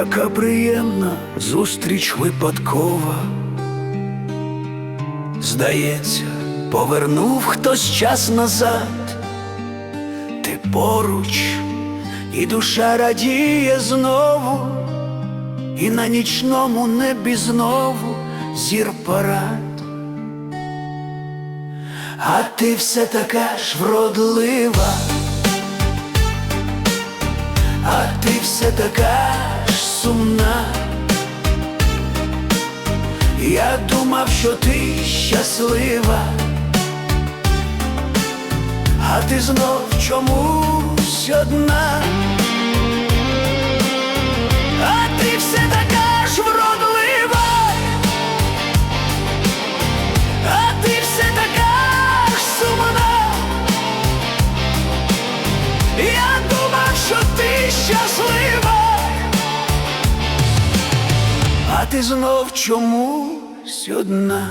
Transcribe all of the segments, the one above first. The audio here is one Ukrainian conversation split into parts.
Така приємна зустріч випадкова. Здається, повернув хтось час назад, ти поруч, і душа радіє знову, і на нічному небі знову зір парад. А ти все така ж вродлива, а ти все така сумна. Я думав, що ти щаслива, а ти знов чомусь одна, ти знов чомусь одна.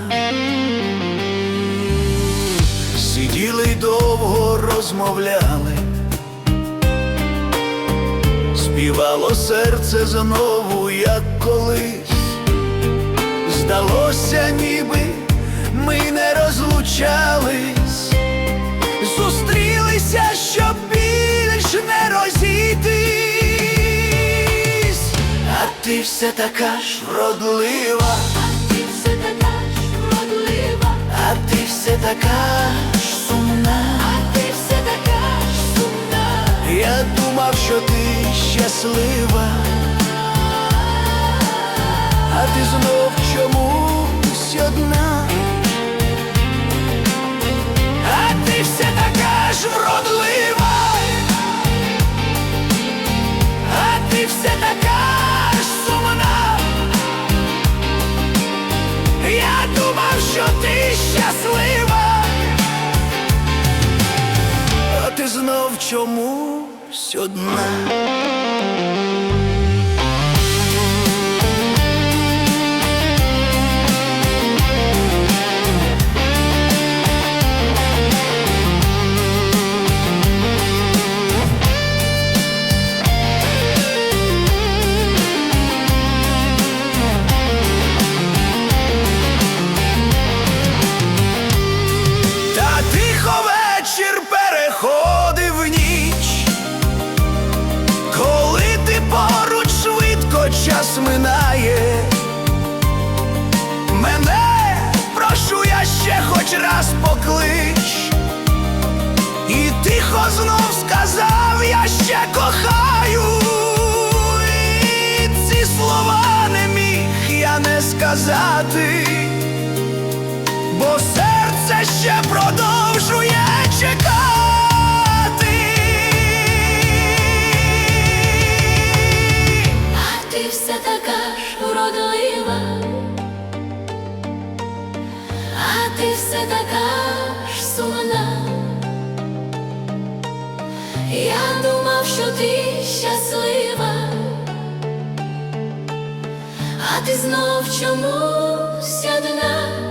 Сиділи й довго розмовляли, співало серце знову, як колись. Здалося, ніби ми не розлучались, ти все така ж вродлива, Ти все така ж вродлива, а ти все така ж сумна. ти все така ж сумна. Я думав, що ти щаслива, а ти знов чомусь одна. А ти все така ж вродлива, а ти все ти щаслива, а ти знов чомусь одна. Не сказати бо серце ще продовжує чекати. А ти все така ж вродлива, а ти все така ж сумна. Я думав, що ти щаслива, а ти знов чомусь одна.